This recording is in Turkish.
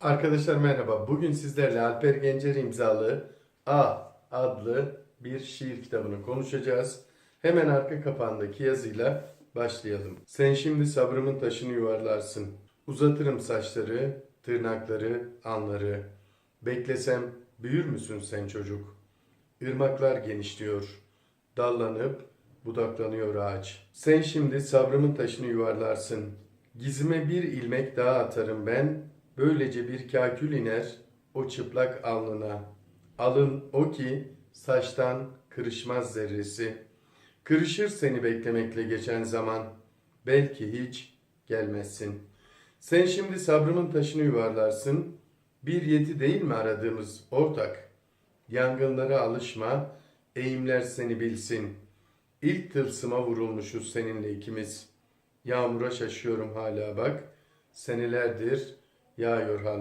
Arkadaşlar merhaba. Bugün sizlerle Alper Gencer imzalı A adlı bir şiir kitabını konuşacağız. Hemen arka kapağındaki yazıyla başlayalım. Sen şimdi sabrımın taşını yuvarlarsın. Uzatırım saçları, tırnakları, anları. Beklesem büyür müsün sen çocuk? Irmaklar genişliyor. Dallanıp budaklanıyor ağaç. Sen şimdi sabrımın taşını yuvarlarsın. Gizime bir ilmek daha atarım ben. Böylece bir kakül iner o çıplak alnına. Alın o ki saçtan kırışmaz zerresi. Kırışır seni beklemekle geçen zaman. Belki hiç gelmezsin. Sen şimdi sabrımın taşını yuvarlarsın. Bir yeti değil mi aradığımız ortak? Yangınlara alışma, eğimler seni bilsin. İlk tılsıma vurulmuşuz seninle ikimiz. Yağmura şaşıyorum hala bak. Senelerdir yağıyor hal